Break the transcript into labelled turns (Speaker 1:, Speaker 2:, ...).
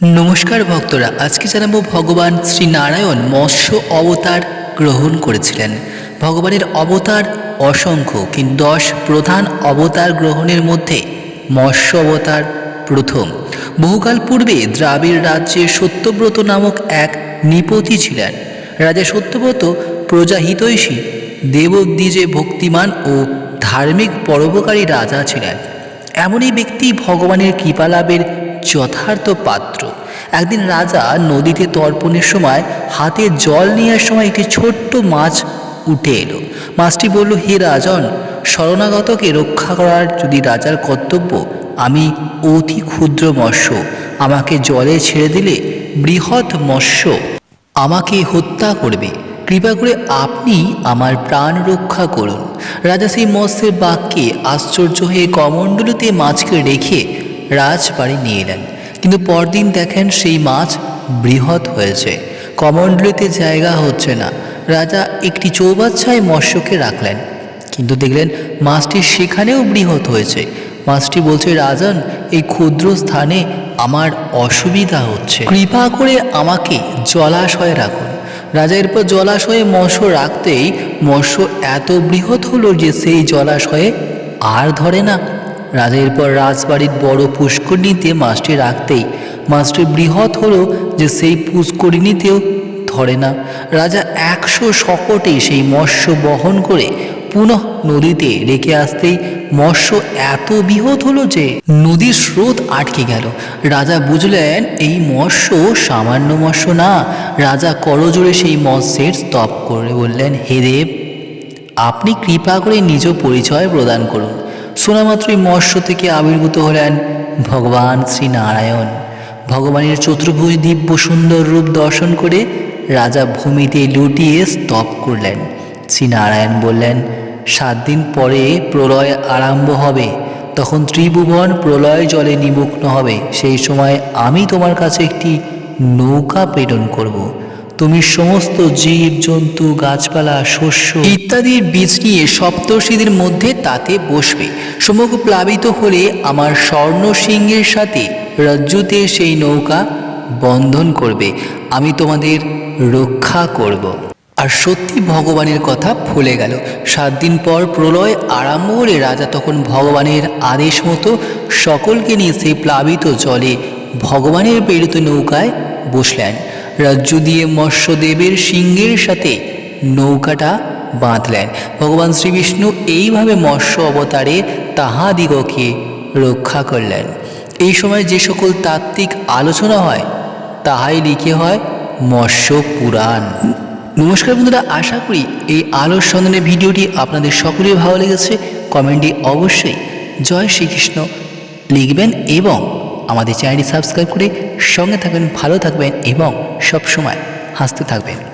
Speaker 1: নমস্কার ভক্তরা, আজকে জানাব ভগবান শ্রী নারায়ণ মৎস্য অবতার গ্রহণ করেছিলেন। ভগবানের অবতার অসংখ্য, কিন্তু দশ প্রধান অবতার গ্রহণের মধ্যে মৎস্য অবতার প্রথম। বহুকাল পূর্বে দ্রাবিড় রাজ্যে সত্যব্রত নামক এক নৃপতি ছিলেন। রাজা সত্যব্রত প্রজাহিতৈষী দেবদ্বিজে ভক্তিমান ও ধার্মিক পরোপকারী রাজা ছিলেন। এমনই ব্যক্তি ভগবানের কৃপালাভের যথার্থ পাত্র। একদিন রাজা নদীতে তর্পণের সময় হাতে জল নেওয়ার সময় একটি ছোট্ট মাছ উঠে এলো। মাছটি বলল, হে রাজন, শরণাগতকে রক্ষা করার যদি রাজার কর্তব্য, আমি অতি ক্ষুদ্র মৎস্য। আমাকে জলে ছেড়ে দিলে বৃহৎ মৎস্য আমাকে হত্যা করবে। কৃপা করে আপনি আমার প্রাণ রক্ষা করুন। রাজা সেই মৎস্যের বাক্যে আশ্চর্য হয়ে কমণ্ডলুতে মাছকে রেখে রাজবাড়ি নিয়ে এলেন। কিন্তু পরদিন দেখেন সেই মাছ বৃহৎ হয়েছে। কমণ্ডলুতে জায়গা হচ্ছে না। রাজা একটি চৌবাচ্ছায় মৎস্যকে রাখলেন। কিন্তু দেখলেন মাছটি সেখানেও বৃহৎ হয়েছে। মাছটি বলছে, রাজন, এই ক্ষুদ্র স্থানে আমার অসুবিধা হচ্ছে। কৃপা করে আমাকে জলাশয়ে রাখুন। রাজা এরপর জলাশয়ে মৎস্য রাখতেই মৎস্য এত বৃহৎ হলো যে সেই জলাশয়ে আর ধরে না। রাজা পর রাজবাড়ির বড় পুষ্করিণীতে মাছটি রাখতেই মাছটি বৃহৎ হলো যে সেই পুষ্করিণীতেও ধরে না। রাজা একশো শকটে সেই মৎস্য বহন করে পুনঃ নদীতে রেখে আসতেই মৎস্য এত বৃহৎ হলো যে নদীর স্রোত আটকে গেল। রাজা বুঝলেন, এই মৎস্য সামান্য মৎস্য না। রাজা করজোড়ে সেই মৎস্যের স্তব করে বললেন, হে দেব, আপনি কৃপা করে নিজ পরিচয় প্রদান করুন। শোনামাত্রই মৎস্য থেকে আবির্ভূত হলেন ভগবান শ্রীনারায়ণ। ভগবানের চতুর্ভুজ দিব্য সুন্দর রূপ দর্শন করে রাজা ভূমিতে লুটিয়ে স্তব করলেন। শ্রীনারায়ণ বললেন, সাত দিন পরে প্রলয় আরম্ভ হবে। তখন ত্রিভুবন প্রলয় জলে নিমগ্ন হবে। সেই সময় আমি তোমার কাছে একটি নৌকা প্রেরণ করব। তুমি সমস্ত জীব, জন্তু, গাছপালা, শস্য ইত্যাদির বীজ নিয়ে সপ্তর্ষিদের মধ্যে তাতে বসবে। সমগ্র প্লাবিত হলে আমার স্বর্ণ সিংহের সাথে রজ্জুতে সেই নৌকা বন্ধন করবে। আমি তোমাদের রক্ষা করব। আর সত্যি ভগবানের কথা ভুলে গেল। সাত দিন পর প্রলয় আরম্ভ হলে রাজা তখন ভগবানের আদেশ মতো সকলকে নিয়ে সেই প্লাবিত জলে ভগবানের প্রেরিত নৌকায় বসলেন। রাজ্য দিয়ে মৎস্যদেবের সিংহের সাথে নৌকাটা বাঁধলেন। ভগবান শ্রীবিষ্ণু এইভাবে মৎস্য অবতারে তাহাদিগকে রক্ষা করলেন। এই সময় যে সকল তাত্ত্বিক আলোচনা হয়, তাহাই লিখে হয় মৎস্য পুরাণ। নমস্কার বন্ধুরা, আশা করি এই আলোর সন্ধানের ভিডিওটি আপনাদের সকলেই ভালো লেগেছে। কমেন্টে অবশ্যই জয় শ্রীকৃষ্ণ লিখবেন এবং আমাদের চ্যানেলটি সাবস্ক্রাইব করে সঙ্গে থাকবেন ভালো থাকবেন এবং সবসময় হাসতে থাকবেন।